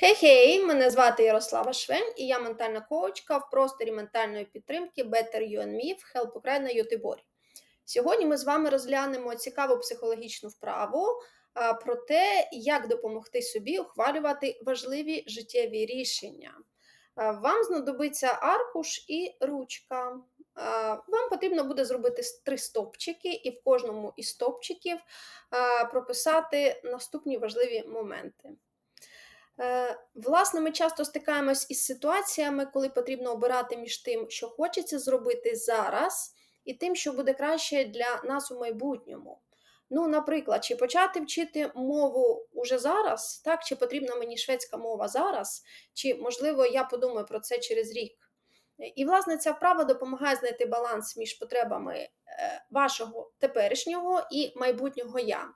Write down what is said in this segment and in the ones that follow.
Хей-хей, мене звати Ярослава Швень, і я ментальна коучка в просторі ментальної підтримки Better You and Me в Help Ukraine Ютиборі. Сьогодні ми з вами розглянемо цікаву психологічну вправу про те, як допомогти собі ухвалювати важливі життєві рішення. Вам знадобиться аркуш і ручка. Вам потрібно буде зробити три стопчики, і в кожному із стопчиків прописати наступні важливі моменти. Е, Власне, ми часто стикаємось із ситуаціями, коли потрібно обирати між тим, що хочеться зробити зараз, і тим, що буде краще для нас у майбутньому. Ну, наприклад, чи почати вчити мову уже зараз, так, чи потрібна мені шведська мова зараз, чи, можливо, я подумаю про це через рік. І, власне, ця вправа допомагає знайти баланс між потребами е, вашого теперішнього і майбутнього я.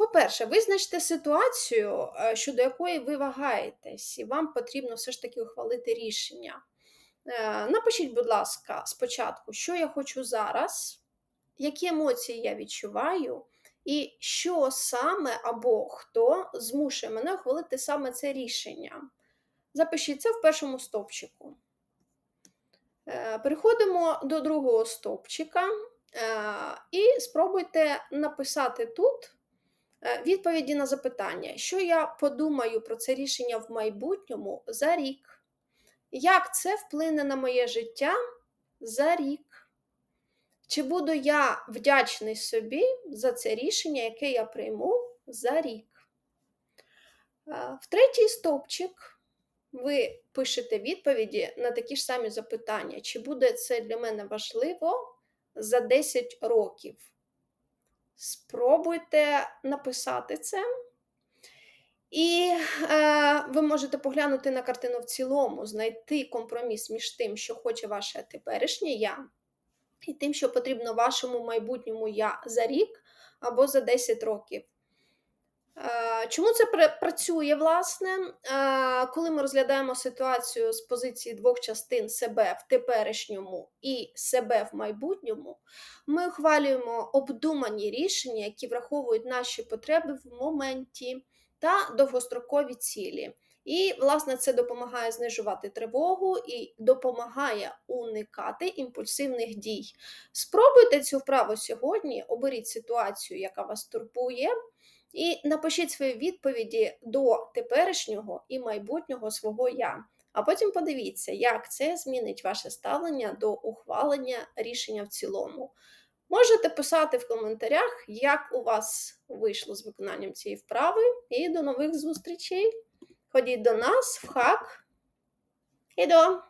По-перше, визначте ситуацію, е, щодо якої ви вагаєтесь, і вам потрібно все ж таки ухвалити рішення. Е, Напишіть, будь ласка, спочатку, що я хочу зараз, які емоції я відчуваю, і що саме або хто змушує мене ухвалити саме це рішення. Запишіть це в першому стовпчику. Е, Переходимо до другого стовпчика і спробуйте написати тут відповіді на запитання, що я подумаю про це рішення в майбутньому за рік, як це вплине на моє життя за рік. Чи буду я вдячний собі за це рішення, яке я прийму за рік? Е, В третій стовпчик ви пишете відповіді на такі ж самі запитання, чи буде це для мене важливо за 10 років. Спробуйте написати це. І е, ви можете поглянути на картину в цілому, знайти компроміс між тим, що хоче ваше теперішнє я, і тим, що потрібно вашому майбутньому я за рік або за 10 років. Е, Чому це пра- працює, власне? Е, Коли ми розглядаємо ситуацію з позиції двох частин себе в теперішньому і себе в майбутньому, ми ухвалюємо обдумані рішення, які враховують наші потреби в моменті та довгострокові цілі. І, власне, це допомагає знижувати тривогу і допомагає уникати імпульсивних дій. Спробуйте цю вправу сьогодні, оберіть ситуацію, яка вас турбує, і напишіть свої відповіді до теперішнього і майбутнього свого я. А потім подивіться, як це змінить ваше ставлення до ухвалення рішення в цілому. Можете писати в коментарях, як у вас вийшло з виконанням цієї вправи. І до нових зустрічей. Ходіть до нас в хак. І до!